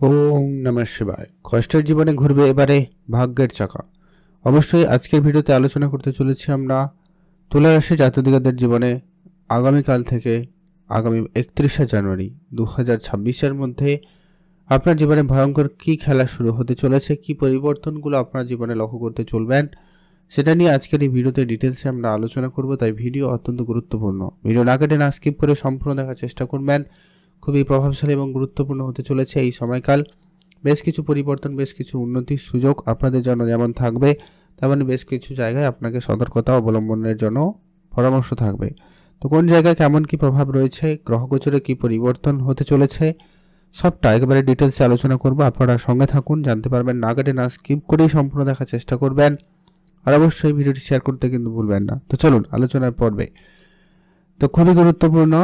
ওম নমঃ শিবায়। কষ্টের জীবনে ঘুরবে এবারে ভাগ্যের চাকা। অবশ্যই আজকের ভিডিওতে আলোচনা করতে চলেছি আমরা তুলা রাশি জাতদিকাদের জীবনে আগামীকাল থেকে আগামী একত্রিশে জানুয়ারি দু হাজার ছাব্বিশের মধ্যে আপনার জীবনে ভয়ঙ্কর কী খেলা শুরু হতে চলেছে, কি পরিবর্তনগুলো আপনার জীবনে লক্ষ্য করতে চলবেন, সেটা নিয়ে আজকের এই ভিডিওতে ডিটেলসে আমরা আলোচনা করব, তাই ভিডিও অত্যন্ত গুরুত্বপূর্ণ। ভিডিও না কেটে না স্কিপ করে সম্পূর্ণ দেখার চেষ্টা করবেন। খুবই প্রভাবশালী এবং গুরুত্বপূর্ণ হতে চলেছে এই সময়কাল। বেশ কিছু পরিবর্তন, বেশ কিছু উন্নতির সুযোগ আপনাদের জন্য যেমন থাকবে, তেমন বেশ কিছু জায়গায় আপনাকে সতর্কতা অবলম্বনের জন্য পরামর্শ থাকবে। তো কোন জায়গায় কেমন কি প্রভাব রয়েছে গ্রহগোচরে কি পরিবর্তন হতে চলেছে, সবটা একেবারে ডিটেলসে আলোচনা করব। আপনারা সঙ্গে থাকুন, জানতে পারবেন, না কেটে, না স্কিপ করেই সম্পূর্ণ দেখার চেষ্টা করবেন। আর অবশ্যই ভিডিওটি শেয়ার করতে কিন্তু ভুলবেন না। তো চলুন, আলোচনার পর্বে। তো খুবই গুরুত্বপূর্ণ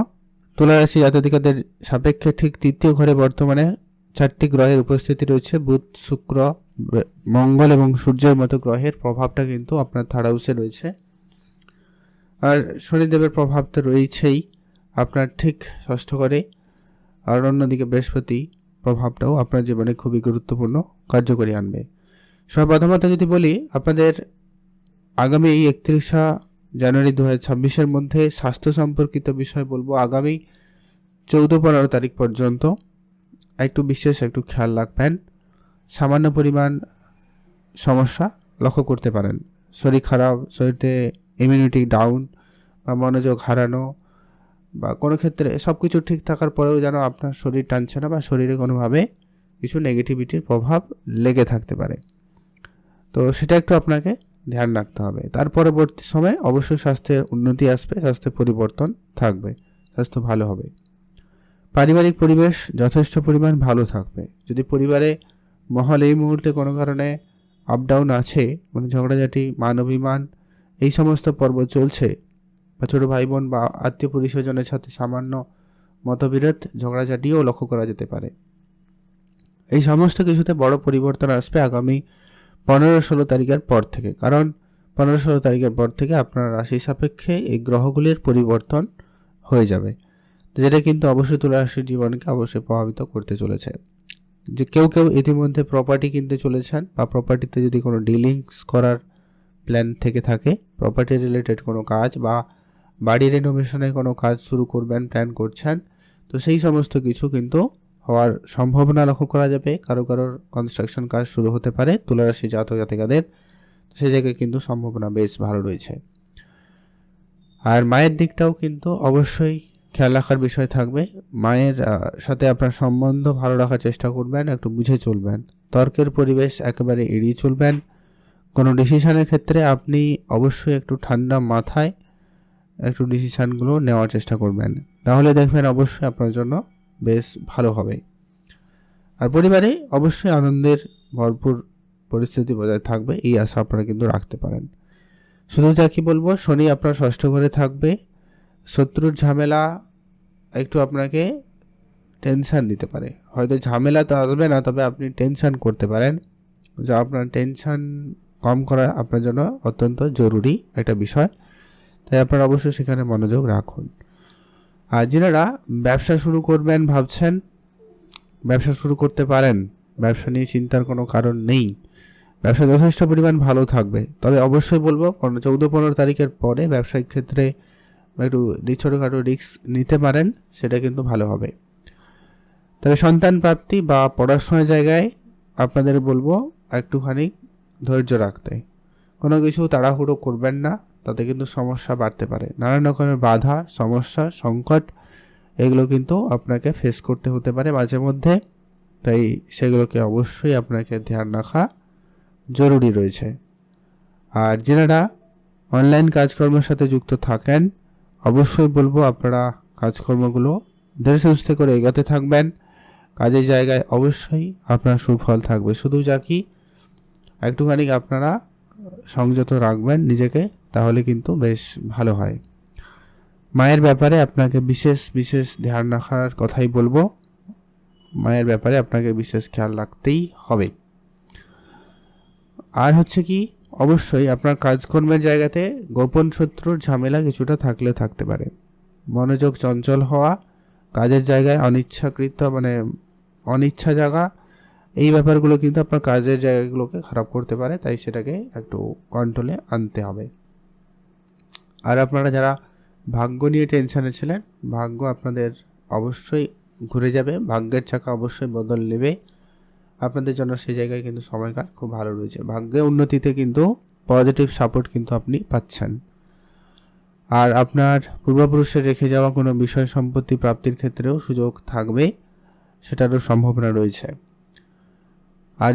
তুলা রাশি জাতদিকাদের সাপেক্ষে ঠিক তৃতীয় ঘরে বর্তমানে চারটি গ্রহের উপস্থিতি রয়েছে। বুধ, শুক্র মঙ্গল এবং সূর্যের মতো গ্রহের প্রভাবটা কিন্তু আপনার থার্ড হাউসে রয়েছে। আর শনিদেবের প্রভাব তো রয়েছেই আপনার ঠিক ষষ্ঠ ঘরে। আর অন্যদিকে বৃহস্পতি প্রভাবটাও আপনার জীবনে খুবই গুরুত্বপূর্ণ, কার্যকরী আনবে। সর্বপ্রথমত যদি বলি, আপনাদের আগামী এই একত্রিশা জানুয়ারি দু হাজার মধ্যে স্বাস্থ্য সম্পর্কিত বিষয় বলব আগামী চৌদ্দ পনেরো তারিখ পর্যন্ত। একটু বিশেষ, একটু খেয়াল রাখবেন। সামান্য পরিমাণ সমস্যা লক্ষ্য করতে পারেন। শরীর খারাপ শরীরে ইমিউনিটি ডাউন বা মনোযোগ হারানো বা কোনো ক্ষেত্রে সব কিছু ঠিক থাকার পরেও যেন আপনার শরীর টানছে না বা শরীরে কোনোভাবে কিছু নেগেটিভিটির প্রভাব লেগে থাকতে পারে। তো সেটা একটু আপনাকে ধ্যান রাখতে হবে। তার পরবর্তী সময় অবশ্যই স্বাস্থ্যের উন্নতি আসবে, স্বাস্থ্যের পরিবর্তন থাকবে, স্বাস্থ্য ভালো হবে। পারিবারিক পরিবেশ যথেষ্ট পরিমাণ ভালো থাকবে। যদি পরিবারে মহল এই মুহূর্তে কোনো কারণে আপ ডাউন আছে মানে ঝগড়াঝাটি মান অভিমান এই সমস্ত পর্ব চলছে, বা ছোটো ভাই বোন বা আত্মীয় পরিস্বজনের সাথে সামান্য মতবিরোধ, ঝগড়াঝাটিও লক্ষ্য করা যেতে পারে। এই সমস্ত কিছুতে বড় পরিবর্তন আসবে আগামী পনেরো ষোলো তারিখের পর থেকে। কারণ পনেরো ষোলো তারিখের পর থেকে আপনার রাশি সাপেক্ষে এই গ্রহগুলির পরিবর্তন হয়ে যাবে। যেটা কিন্তু অবশ্যই তুলা জীবনকে অবশ্যই প্রভাবিত করতে চলেছে। যে কেউ কেউ ইতিমধ্যে প্রপার্টি কিনতে চলেছেন বা প্রপার্টিতে যদি কোনো ডিলিংস করার প্ল্যান থেকে থাকে প্রপার্টি রিলেটেড কোনো কাজ বা বাড়ি রেনোভেশনের কোনো কাজ শুরু করবেন প্ল্যান করছেন, তো সেই সমস্ত কিছু কিন্তু হওয়ার সম্ভাবনা লক্ষ্য করা যাবে। কারও কারোর কনস্ট্রাকশন কাজ শুরু হতে পারে তুলারাশি জাতক জাতিকাদের। সেই জায়গায় কিন্তু সম্ভাবনা বেশ ভালো রয়েছে। আর মায়ের দিকটাও কিন্তু অবশ্যই খেয়াল রাখার বিষয় থাকবে। মায়ের সাথে আপনার সম্বন্ধ ভালো রাখার চেষ্টা করবেন, একটু বুঝে চলবেন। তর্কের পরিবেশ একেবারে এড়িয়ে চলবেন। কোনো ডিসিশানের ক্ষেত্রে আপনি অবশ্যই একটু ঠান্ডা মাথায় একটু ডিসিশানগুলো নেওয়ার চেষ্টা করবেন। তাহলে দেখবেন অবশ্যই আপনার জন্য বেশ ভালো হবে। আর পরিবারে অবশ্যই আনন্দের ভরপুর পরিস্থিতি বজায় থাকবে, এই আশা আপনারা কিন্তু রাখতে পারেন। শুধু যা কি বলব, শনি আপনার ষষ্ঠ ঘরে থাকবে। শত্রুর ঝামেলা একটু আপনাকে টেনশান দিতে পারে। হয়তো ঝামেলা তো আসবে না, তবে আপনি টেনশান করতে পারেন। যা আপনার টেনশান কম করা আপনার জন্য অত্যন্ত জরুরি একটা বিষয়। তাই আপনারা অবশ্যই সেখানে মনোযোগ রাখুন। আর যারা ব্যবসা শুরু করবেন, ভাবছেন, ব্যবসা শুরু করতে পারেন। ব্যবসা নিয়ে চিন্তার কোনো কারণ নেই। ব্যবসা যথেষ্ট পরিমাণ ভালো থাকবে। তবে অবশ্যই বলব চৌদ্দ, পনেরো তারিখের পরে ব্যবসায়িক ক্ষেত্রে একটু ছোটোখাটো রিস্ক নিতে পারেন, সেটা কিন্তু ভালো হবে। তবে সন্তান প্রাপ্তি বা পড়াশোনার জায়গায় আপনাদের বলব, একটুখানি ধৈর্য রাখতে। কোনো কিছু তাড়াহুড়ো করবেন না। তাতে কিন্তু সমস্যা বাড়তে পারে। নানান রকমের বাধা, সমস্যা, সংকট, এগুলো কিন্তু আপনাকে ফেস করতে হতে পারে মাঝে মধ্যে। তাই সেগুলোকে অবশ্যই আপনাকে ধ্যান রাখা জরুরি রয়েছে। আর যেনারা অনলাইন কাজকর্মের সাথে যুক্ত থাকেন, অবশ্যই বলব আপনারা কাজকর্মগুলো ধীরে সুস্থে করে এগোতে থাকবেন। কাজের জায়গায় অবশ্যই আপনার সুফল থাকবে। শুধু যা কি, একটুখানি আপনারা সংযত রাখবেন নিজেকে, তাহলে কিন্তু বেশ ভালো হয়। মায়ের ব্যাপারে আপনাকে বিশেষ বিশেষ ধ্যান রাখার কথাই বলব। মায়ের ব্যাপারে আপনাকে বিশেষ খেয়াল রাখতেই হবে। আর হচ্ছে কি, অবশ্যই আপনার কাজকর্মের জায়গাতে গোপন শত্রুর ঝামেলা কিছুটা থাকলে থাকতে পারে। মনোযোগ চঞ্চল হওয়া, কাজের জায়গায় অনিচ্ছাকৃত মানে অনিচ্ছা জাগা এই ব্যাপারগুলো কিন্তু আপনার কাজের জায়গাগুলোকে খারাপ করতে পারে, তাই সেটাকে একটু কন্ট্রোলে আনতে হবে। আর আপনারা যারা ভাগ্য নিয়ে টেনশনে ছিলেন, ভাগ্য আপনাদের অবশ্যই ঘুরে যাবে, ভাগ্যের চাকা অবশ্যই বদল নেবে। আপনাদের জন্য সেই জায়গায় কিন্তু সময়কাল খুব ভালো রয়েছে। ভাগ্যে উন্নতিতে কিন্তু পজিটিভ সাপোর্ট কিন্তু আপনি পাচ্ছেন। আর আপনার পূর্বপুরুষের রেখে যাওয়া কোনো বিষয় সম্পত্তি প্রাপ্তির ক্ষেত্রেও সুযোগ থাকবে, সেটারও সম্ভাবনা রয়েছে। আর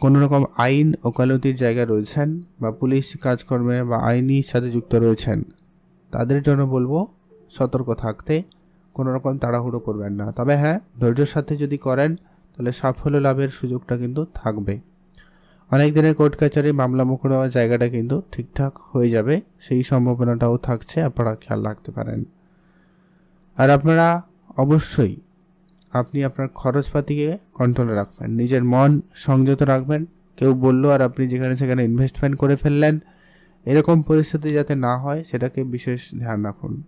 কোনো রকম আইন ওকালতির জায়গায় রয়েছেন বা পুলিশ কাজকর্মে বা আইনি সাথে যুক্ত রয়েছেন, তাদের জন্য বলব সতর্ক থাকতে কোনো রকম তাড়াহুড়ো করবেন না। তবে হ্যাঁ ধৈর্যের সাথে যদি করেন, তাহলে সাফল্য লাভের সুযোগটা কিন্তু থাকবে। অনেক দিনের কোর্ট কাছারি মামলা মোকদ্দমার জায়গাটা কিন্তু ঠিকঠাক হয়ে যাবে, সেই সম্ভাবনাটাও থাকছে, আপনারা খেয়াল রাখতে পারেন। আর আপনারা অবশ্যই আপনি আপনার খরচপাতিকে কন্ট্রোলে রাখবেন। নিজের মন সংযত রাখবেন। কেউ বলল, আর আপনি যেখানে সেখানে ইনভেস্টমেন্ট করে ফেললেন। এরকম পরিস্থিতি যাতে না হয়, সেটাকে বিশেষ ধ্যান রাখুন।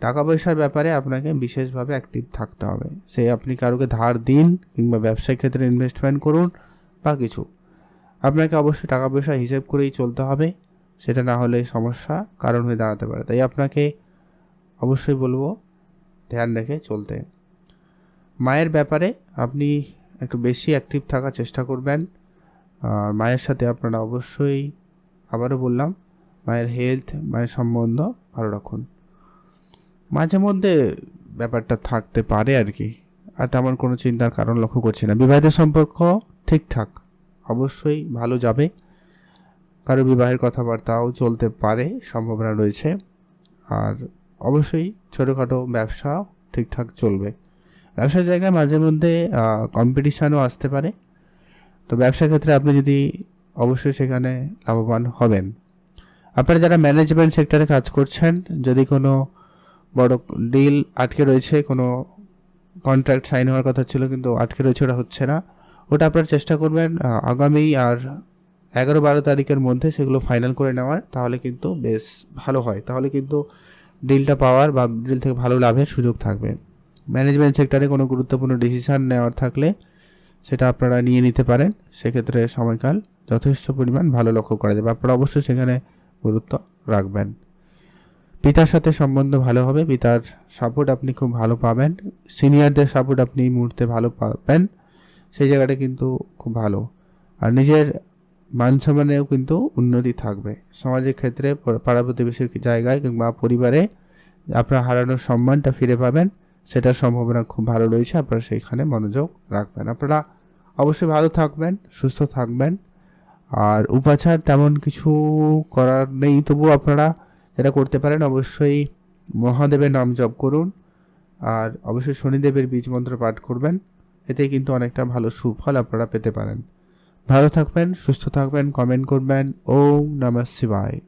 টাকা পয়সার ব্যাপারে আপনাকে বিশেষভাবে অ্যাক্টিভ থাকতে হবে। সে আপনি কারোকে ধার দিন কিংবা ব্যবসায়িক ক্ষেত্রে ইনভেস্টমেন্ট করুন বা কিছু। আপনাকে অবশ্যই টাকা পয়সা হিসেব করেই চলতে হবে। সেটা না হলে সমস্যা কারণ হয়ে দাঁড়াতে পারে। তাই আপনাকে অবশ্যই বলব, ধ্যান রেখে চলতে। মায়ের ব্যাপারে আপনি একটু বেশি অ্যাক্টিভ থাকার চেষ্টা করবেন। আর মায়ের সাথে আপনারা অবশ্যই, আবারও বললাম, মায়ের হেলথ মায়ের সম্বন্ধ ভালো রাখুন। মাঝে মধ্যে ব্যাপারটা থাকতে পারে আর কি, আর তেমন কোনো চিন্তার কারণ লক্ষ্য করছি না। বিবাহিত সম্পর্ক ঠিকঠাক, অবশ্যই ভালো যাবে। কারও বিবাহের কথাবার্তাও চলতে পারে, সম্ভাবনা রয়েছে। আর অবশ্যই ছোটোখাটো ব্যবসাও ঠিকঠাক চলবে। ব্যবসার জায়গায় মাঝে মধ্যে কম্পিটিশানও আসতে পারে। তো ব্যবসার ক্ষেত্রে আপনি যদি অবশ্যই সেখানে লাভবান হবেন। আপনারা যারা ম্যানেজমেন্ট সেক্টরে কাজ করছেন, যদি কোনো বড় ডিল আটকে রয়েছে, কোনো কন্ট্রাক্ট সাইন হওয়ার কথা ছিল কিন্তু আটকে রয়েছে, ওটা হচ্ছে না। ওটা আপনারা চেষ্টা করবেন আগামী আর এগারো বারো তারিখের মধ্যে সেগুলো ফাইনাল করে নেওয়ার, তাহলে কিন্তু বেশ ভালো হয়। তাহলে কিন্তু ডিলটা পাওয়ার বা ডিল থেকে ভালো লাভের সুযোগ থাকবে। ম্যানেজমেন্ট সেক্টরে কোনো গুরুত্বপূর্ণ ডিসিশান নেওয়ার থাকলে সেটা আপনারা নিয়ে নিতে পারেন। সেক্ষেত্রে সময়কাল যথেষ্ট পরিমাণ ভালো লক্ষ্য করা যাবে। আপনারা অবশ্যই সেখানে গুরুত্ব রাখবেন। পিতার সাথে সম্বন্ধ ভালো হবে। পিতার সাপোর্ট আপনি খুব ভালো পাবেন। সিনিয়রদের সাপোর্ট আপনি এই মুহূর্তে ভালো পাবেন। সেই জায়গাটা কিন্তু খুব ভালো। আর নিজের মান সম্মানেও কিন্তু উন্নতি থাকবে। সমাজের ক্ষেত্রে, পাড়া প্রতিবেশীর জায়গায় কিংবা পরিবারে আপনার হারানোর সম্মানটা ফিরে পাবেন। সেটার সম্ভাবনা খুব ভালো রয়েছে, আপনারা সেইখানে মনোযোগ রাখবেন। আপনারা অবশ্যই ভালো থাকবেন, সুস্থ থাকবেন। আর উপাচার তেমন কিছু করার নেই তবুও আপনারা যেটা করতে পারেন অবশ্যই মহাদেবের নাম জপ করুন। আর অবশ্যই শনিদেবের বীজ মন্ত্র পাঠ করবেন, এতে কিন্তু অনেকটা ভালো সুফল আপনারা পেতে পারেন। ভালো থাকবেন, সুস্থ থাকবেন কমেন্ট করবেন। ওম নমঃ শিবায়।